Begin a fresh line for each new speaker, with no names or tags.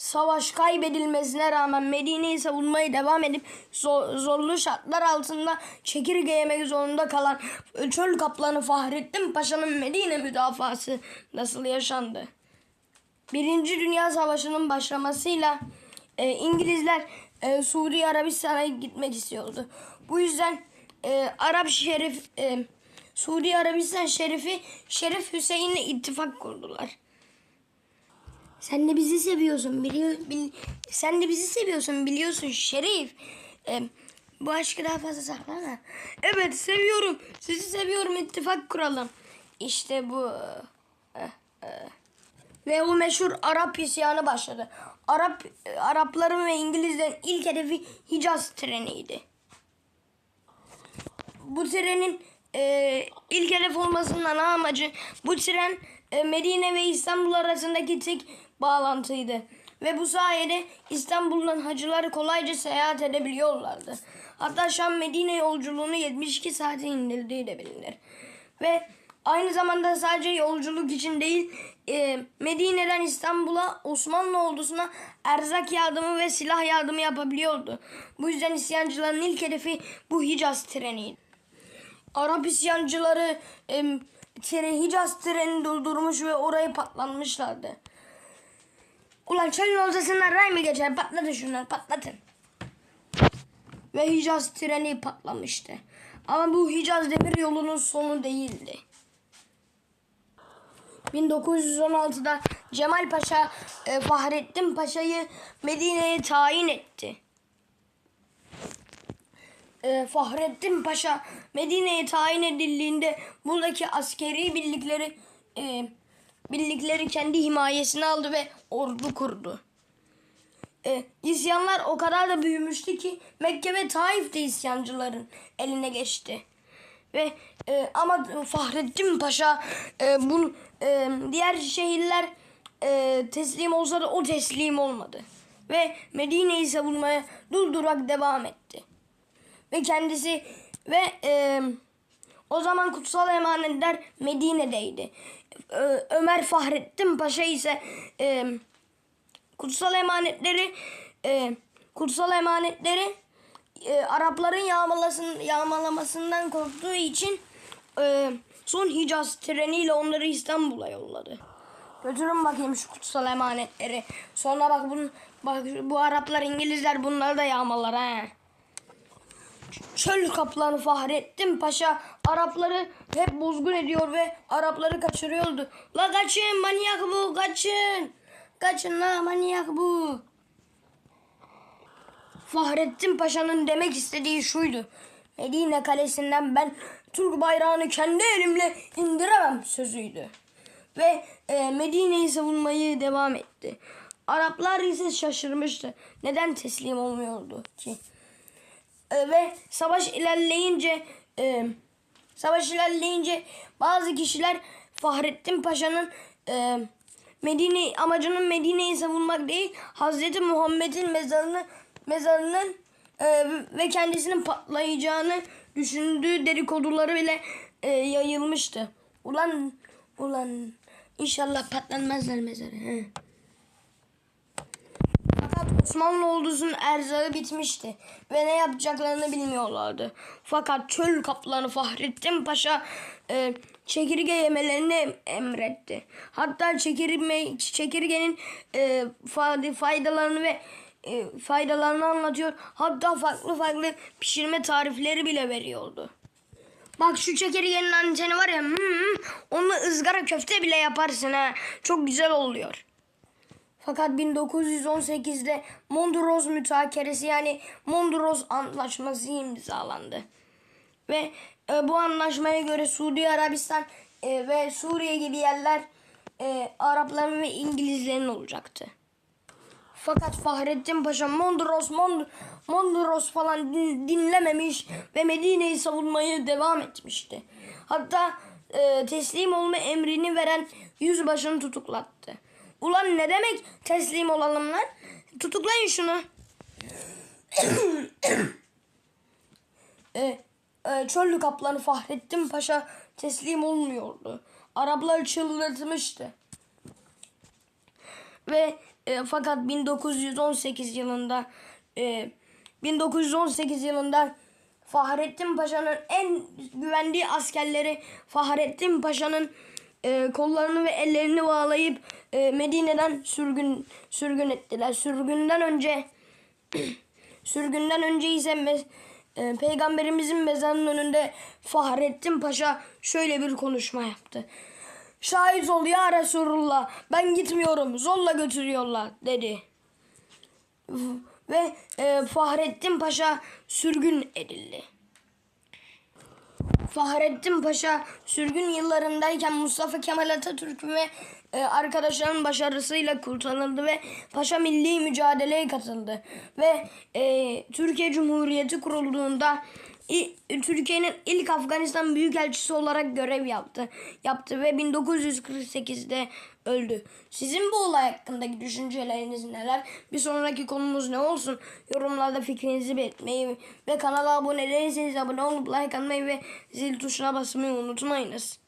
savaş kaybedilmesine rağmen Medine'yi savunmaya devam edip zor- zorlu şartlar altında çekirge yemek zorunda kalan çöl kaplanı Fahrettin Paşa'nın Medine müdafası nasıl yaşandı? Birinci Dünya Savaşı'nın başlamasıyla e, İngilizler e, Suudi Arabistan'a gitmek istiyordu. Bu yüzden e, Arap Şerif e, Suudi Arabistan Şerifi Şerif Hüseyin'le ittifak kurdular. Sen de bizi seviyorsun biliyor bil- sen de bizi seviyorsun biliyorsun Şerif. E, bu aşkı daha fazla saklama. Evet seviyorum. Sizi seviyorum ittifak kuralım. İşte bu. Ve o meşhur Arap isyanı başladı. Arap Arapların ve İngilizlerin ilk hedefi Hicaz treniydi. Bu trenin e, ilk hedef olmasının ana amacı bu tren e, Medine ve İstanbul arasındaki tek bağlantıydı. Ve bu sayede İstanbul'dan hacılar kolayca seyahat edebiliyorlardı. Hatta Şam Medine yolculuğunu 72 saate indirdiği de bilinir. Ve aynı zamanda sadece yolculuk için değil e, Medine'den İstanbul'a Osmanlı ordusuna erzak yardımı ve silah yardımı yapabiliyordu. Bu yüzden isyancıların ilk hedefi bu Hicaz treniydi. Arap isyancıları e, tren, Hicaz trenini durdurmuş ve orayı patlatmışlardı. Ulan çölün ortasından ray mı geçer? Patlatın şunları patlatın. Ve Hicaz treni patlamıştı. Ama bu Hicaz demir yolunun sonu değildi. 1916'da Cemal Paşa e, Fahrettin Paşa'yı Medine'ye tayin etti. E, Fahrettin Paşa Medine'ye tayin edildiğinde buradaki askeri birlikleri e, birlikleri kendi himayesine aldı ve ordu kurdu. E, isyanlar o kadar da büyümüştü ki Mekke ve Taif de isyancıların eline geçti. Ve e, ama Fahrettin Paşa e, bu e, diğer şehirler e, teslim olsa da o teslim olmadı. Ve Medine'yi savunmaya durdurak devam etti. Ve kendisi ve e, o zaman kutsal emanetler Medine'deydi. Ö- Ömer Fahrettin Paşa ise e, kutsal emanetleri e, kutsal emanetleri e, Arapların yağmalasın, yağmalamasından korktuğu için e, son Hicaz treniyle onları İstanbul'a yolladı. Götürün bakayım şu kutsal emanetleri. Sonra bak bunu bak bu Araplar İngilizler bunları da yağmalar ha. Çöl kaplanı Fahrettin Paşa Arapları hep bozgun ediyor ve Arapları kaçırıyordu. La kaçın manyak bu kaçın. Kaçın la manyak bu. Fahrettin Paşa'nın demek istediği şuydu. Medine kalesinden ben Türk bayrağını kendi elimle indiremem sözüydü. Ve e, Medine'yi savunmayı devam etti. Araplar ise şaşırmıştı. Neden teslim olmuyordu ki? E, ve savaş ilerleyince e, savaş ilerleyince bazı kişiler Fahrettin Paşa'nın e, Medine amacının Medine'yi savunmak değil Hazreti Muhammed'in mezarını mezarının e, ve kendisinin patlayacağını düşündüğü dedikoduları bile e, yayılmıştı. Ulan ulan inşallah patlanmazlar mezarı. He. Osmanlı ordusunun erzağı bitmişti ve ne yapacaklarını bilmiyorlardı. Fakat çöl kaplanı Fahrettin Paşa e, çekirge yemelerini emretti. Hatta çekirme, çekirgenin e, fa- faydalarını ve e, faydalarını anlatıyor. Hatta farklı farklı pişirme tarifleri bile veriyordu. Bak şu çekirgenin anteni var ya hmm, onunla ızgara köfte bile yaparsın ha. Çok güzel oluyor. Fakat 1918'de Mondros mütakeresi yani Mondros Antlaşması imzalandı. Ve e, bu anlaşmaya göre Suudi Arabistan e, ve Suriye gibi yerler e, Arapların ve İngilizlerin olacaktı. Fakat Fahrettin Paşa Mondros, Mond Mondros falan din- dinlememiş ve Medine'yi savunmayı devam etmişti. Hatta e, teslim olma emrini veren yüzbaşını tutuklattı. Ulan ne demek teslim olalım lan? Tutuklayın şunu. e, e, Çöllü kaplanı Fahrettin Paşa teslim olmuyordu. Araplar çıldırtmıştı. ve e, fakat 1918 yılında e, 1918 yılında Fahrettin Paşa'nın en güvendiği askerleri Fahrettin Paşa'nın e, kollarını ve ellerini bağlayıp e, Medine'den sürgün sürgün ettiler. Sürgünden önce sürgünden önce ise e, peygamberimizin mezarının önünde Fahrettin Paşa şöyle bir konuşma yaptı. Şahit ol ya Resulullah ben gitmiyorum zorla götürüyorlar dedi. Ve e, Fahrettin Paşa sürgün edildi. Fahrettin Paşa sürgün yıllarındayken Mustafa Kemal Atatürk ve e, arkadaşlarının başarısıyla kurtarıldı ve Paşa milli mücadeleye katıldı. Ve e, Türkiye Cumhuriyeti kurulduğunda Türkiye'nin ilk Afganistan Büyükelçisi olarak görev yaptı. Yaptı ve 1948'de öldü. Sizin bu olay hakkındaki düşünceleriniz neler? Bir sonraki konumuz ne olsun? Yorumlarda fikrinizi belirtmeyi ve kanala abone değilseniz abone olup like atmayı ve zil tuşuna basmayı unutmayınız.